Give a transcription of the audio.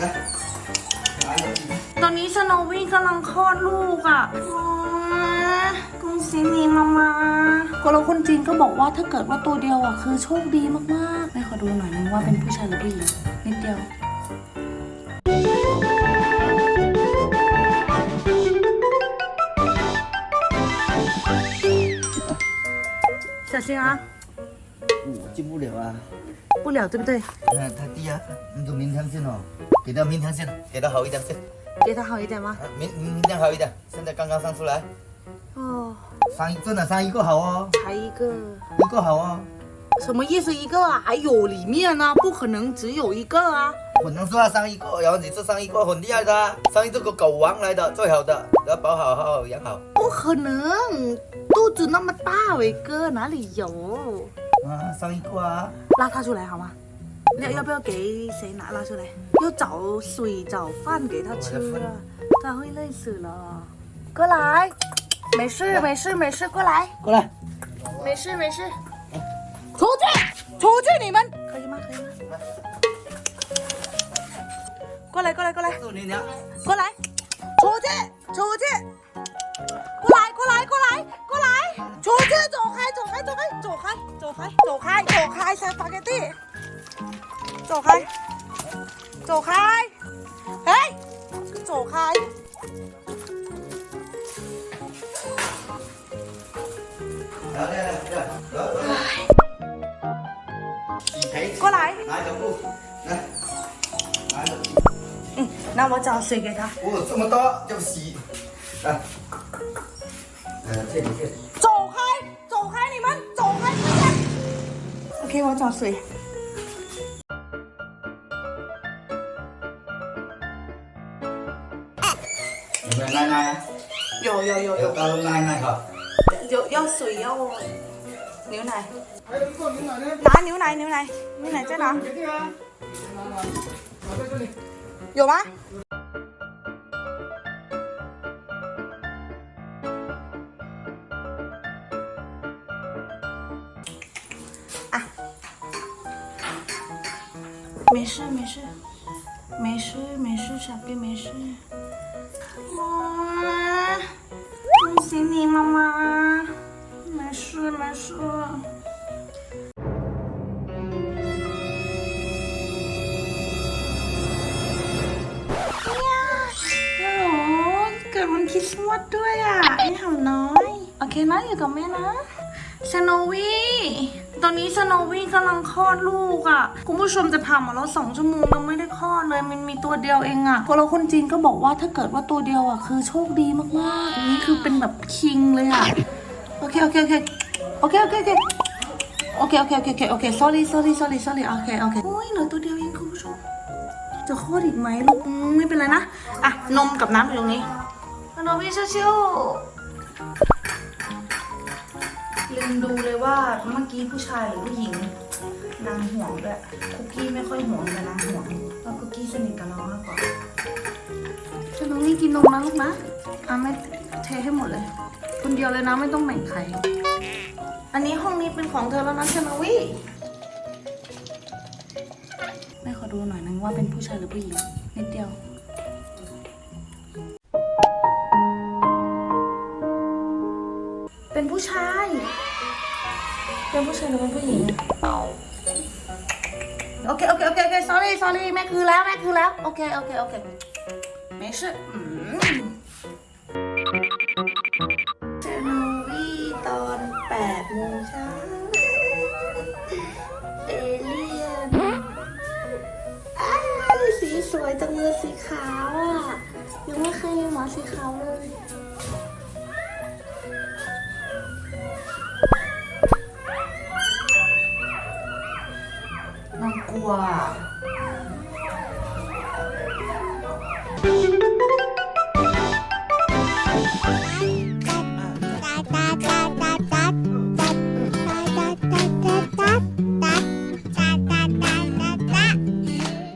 นะ来了 ตอนนี้สโนวี่กำลังคลอดลูกอ่ะกุ้งซีนีมามาคนเราคนจีนก็บอกว่าถ้าเกิดว่าตัวเดียวอ่ะคือโชคดีมากๆแม่ขอดูหน่อยนึงว่าเป็นผู้ชายหรือผู้หญิงนิดเดียว 小心啊，我进不了啊。 不了对不对？那他低啊，你就明天见哦，给他明天见，给他好一点先，给他好一点吗？啊明明天好一点，现在刚刚生出来，哦，生一真的生一个好哦，还一个。一个好哦，什么意思？一个啊？还有里面呢、不可能只有一个啊！我能说他生一个，然后你这生一个很厉害的啊，生这个狗王来的最好的，要保好好好养好不可能，肚子那么大，伟哥哪里有？啊，上一个啊，拉他出来好吗？要要不要给谁拿拉出来？要找水找饭给他吃啊，他会累死了。过来，没事没事没事，过来，过来，没事没事。出去出去你们可以吗？可以吗？过来过来过来。过来，出去，出去，走开，走开，走开，走开，塞巴给地，走开，走开，哎，走开，来来来来，来来，洗陪，过来，拿一个布，来，拿一个，嗯，那我找水给他，哦，这么多就洗，来，呃，这里这里。 태워 줬어요. Này này Yo yo yo yo. tao này này hả? Yo yo sủi yo. Nếu này. Đó nếu này nếu này. Nếu này chết đó. Yo ba. 没事没事，没事没事，小 B 没事。哇，恭喜你妈妈，没事没事。ฮัลโหลเกิดวันคริสต์มาสด้วยอ่ะไอ้หำน้อย โอเคนะอยู่กับแม่นะสโนวี่ ตอนนี้สโนวี่กำลังคลอดลูกอะ คุณผู้ชมจะผ่านมาแล้วสองชั่วโมงยังไม่ได้คลอดเลย มันมีตัวเดียวเองอะคนเราคนจีนก็บอกว่าถ้าเกิดว่าตัวเดียวอะ คือโชคดีมากๆ นี่คือเป็นแบบคิงเลยอะโอเคโอเค โอเค โอเค โอเค โอเค โอเค โอเค โอเค โอเค โอเค sorry sorry sorry sorry โอเค โอเคโอ้ยเหลือตัวเดียวเองคุณผู้ชม จะคลอดอีกไหมลูกไม่เป็นไรนะ อะ นมกับน้ำอยู่ตรงนี้โนมพี่ชิวๆ ลืมดูเลยว่าเมื่อกี้ผู้ชายหรือผู้หญิง นางห่วงด้วยคุกกี้ไม่ค่อยห่วงแต่นางห่วงเพราะคุกกี้สนิทกับน้องมากกว่าชนนี่กินนมนะลูกนะอะไม่เทให้หมดเลย คนเดียวเลยนะไม่ต้องแบ่งใคร อันนี้ห้องนี้เป็นของเธอแล้วนะชนวี่แม่ขอดูหน่อยนึงว่าเป็นผู้ชายหรือผู้หญิงนิดเดียว เป็นผู้ชาย เป็นผู้ชายหรือเป็นผู้หญิง โอเค โอเค โอเค โอเค sorry sorry แม่คือแล้ว แม่คือแล้ว โอเค โอเค โอเค没事อืมเจนวี่ตอน8โมงเช้าเอเลียนสีสวยจังเลยสีขาวอะ ยังไม่เคยมีหมาสีขาวเลย น่ากลัวอะ